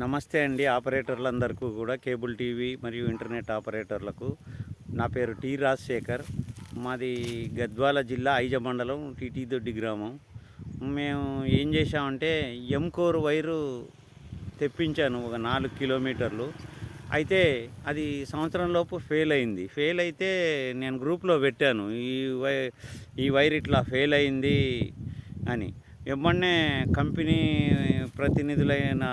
నమస్తే అండి ఆపరేటర్లందరికీ కూడా కేబుల్ టీవీ మరియు ఇంటర్నెట్ ఆపరేటర్లకు. నా పేరు టి రాజశేఖర్. మాది గద్వాల జిల్లా ఐజ మండలం టీటీ దొడ్డి గ్రామం. మేము ఏం చేసామంటే ఎంకోర్ వైరు తెప్పించాను ఒక నాలుగు కిలోమీటర్లు. అయితే అది సంవత్సరం లోపు ఫెయిల్ అయింది. ఫెయిల్ అయితే నేను గ్రూప్లో పెట్టాను. ఈ వై ఈ వైర్ ఇట్లా ఫెయిల్ అయింది అని. వెంబడే కంపెనీ ప్రతినిధులైన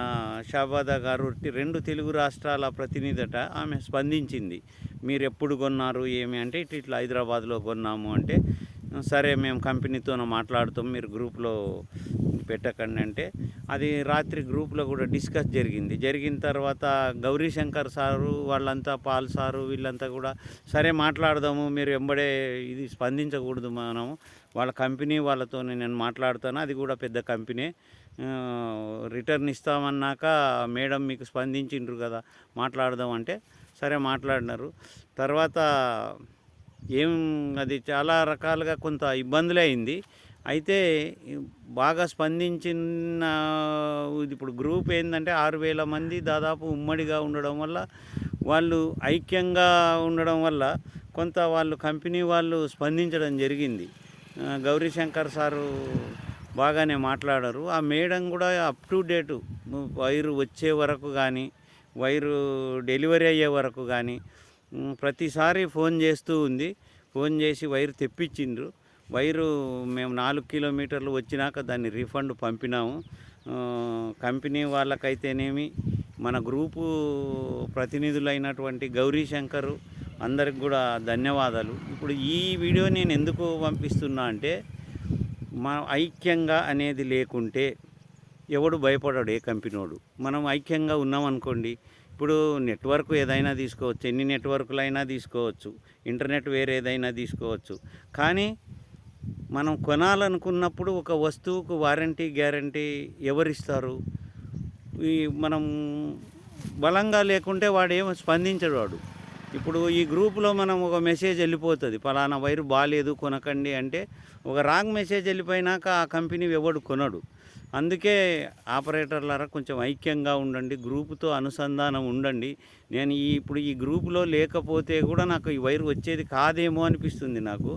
షాబాదా గారు రెండు తెలుగు రాష్ట్రాల ప్రతినిధట ఆమె స్పందించింది. మీరు ఎప్పుడు కొన్నారు? ఏమి? అంటే ఇట్లా ఇట్లా హైదరాబాద్లో కొన్నాము అంటే సరే మేము కంపెనీతో మాట్లాడుతాం. మీరు గ్రూప్లో పెట్టకండి అంటే అది రాత్రి గ్రూప్లో కూడా డిస్కస్ జరిగింది. జరిగిన తర్వాత గౌరీ శంకర్ సారు వాళ్ళంతా పాల్ సారు వీళ్ళంతా కూడా సరే మాట్లాడదాము మీరు ఎంబడే ఇది స్పందించకూడదు మనము వాళ్ళ కంపెనీ వాళ్ళతో నేను మాట్లాడుతాను అది కూడా పెద్ద కంపెనీ. రిటర్న్ ఇస్తామన్నాక మేడం మీకు స్పందించిండ్రు కదా మాట్లాడదాం అంటే సరే మాట్లాడినారు. తర్వాత ఏం అది చాలా రకాలుగా కొంత ఇబ్బందులే అయింది అయితే బాగా స్పందించిన ఇది ఇప్పుడు గ్రూప్ ఏంటంటే ఆరు వేల మంది దాదాపు ఉమ్మడిగా ఉండడం వల్ల వాళ్ళు ఐక్యంగా ఉండడం వల్ల కొంత వాళ్ళు కంపెనీ వాళ్ళు స్పందించడం జరిగింది. గౌరీశంకర్ సారు బాగానే మాట్లాడారు. ఆ మేడం కూడా అప్ టు డేటు వైరు వచ్చే వరకు కానీ వైరు డెలివరీ అయ్యే వరకు కానీ ప్రతిసారి ఫోన్ చేస్తూ ఉంది. ఫోన్ చేసి వైరు తెప్పించిండ్రు. వైరు మేము నాలుగు కిలోమీటర్లు వచ్చినాక దాన్ని రీఫండ్ పంపినాము. కంపెనీ వాళ్ళకైతేనేమి మన గ్రూపు ప్రతినిధులైనటువంటి గౌరీ శంకరు అందరికి కూడా ధన్యవాదాలు. ఇప్పుడు ఈ వీడియో నేను ఎందుకు పంపిస్తున్నా అంటే మన ఐక్యంగా అనేది లేకుంటే ఎవడు భయపడాడు ఏ కంపెనీవాడు. మనం ఐక్యంగా ఉన్నామనుకోండి ఇప్పుడు నెట్వర్క్ ఏదైనా తీసుకోవచ్చు ఎన్ని నెట్వర్క్లైనా తీసుకోవచ్చు ఇంటర్నెట్ వేరే ఏదైనా తీసుకోవచ్చు. కానీ మనం కొనాలనుకున్నప్పుడు ఒక వస్తువుకు వారంటీ గ్యారంటీ ఎవరిస్తారు? ఈ మనం బలంగా లేకుంటే వాడు ఏమో స్పందించడు వాడు. ఇప్పుడు ఈ గ్రూపులో మనం ఒక మెసేజ్ వెళ్ళిపోతుంది. పలానా వైరు బాగాలేదు కొనకండి అంటే ఒక రాంగ్ మెసేజ్ వెళ్ళిపోయినాక ఆ కంపెనీ ఎవడు కొనడు. అందుకే ఆపరేటర్లారా కొంచెం ఐక్యంగా ఉండండి గ్రూపుతో అనుసంధానం ఉండండి. నేను ఈ ఇప్పుడు ఈ గ్రూపులో లేకపోతే కూడా నాకు ఈ వైరు వచ్చేది కాదేమో అనిపిస్తుంది నాకు.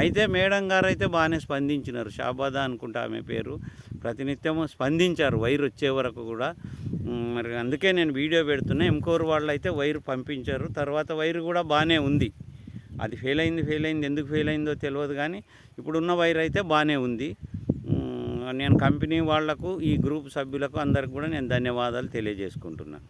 అయితే మేడం గారు అయితే బాగానే స్పందించినారు. షాబాదా అనుకుంటా ఆమె పేరు. ప్రతినిత్యము స్పందించారు వైర్ వచ్చే వరకు కూడా. మరి అందుకే నేను వీడియో పెడుతున్నా. ఎంకోర్ వాళ్ళు అయితే వైర్ పంపించారు. తర్వాత వైర్ కూడా బాగానే ఉంది. అది ఫెయిల్ అయింది ఫెయిల్ అయింది ఎందుకు ఫెయిల్ అయిందో తెలియదు కానీ ఇప్పుడున్న వైర్ అయితే బాగానే ఉంది. నేను కంపెనీ వాళ్ళకు ఈ గ్రూప్ సభ్యులకు అందరికి కూడా నేను ధన్యవాదాలు తెలియజేసుకుంటున్నాను.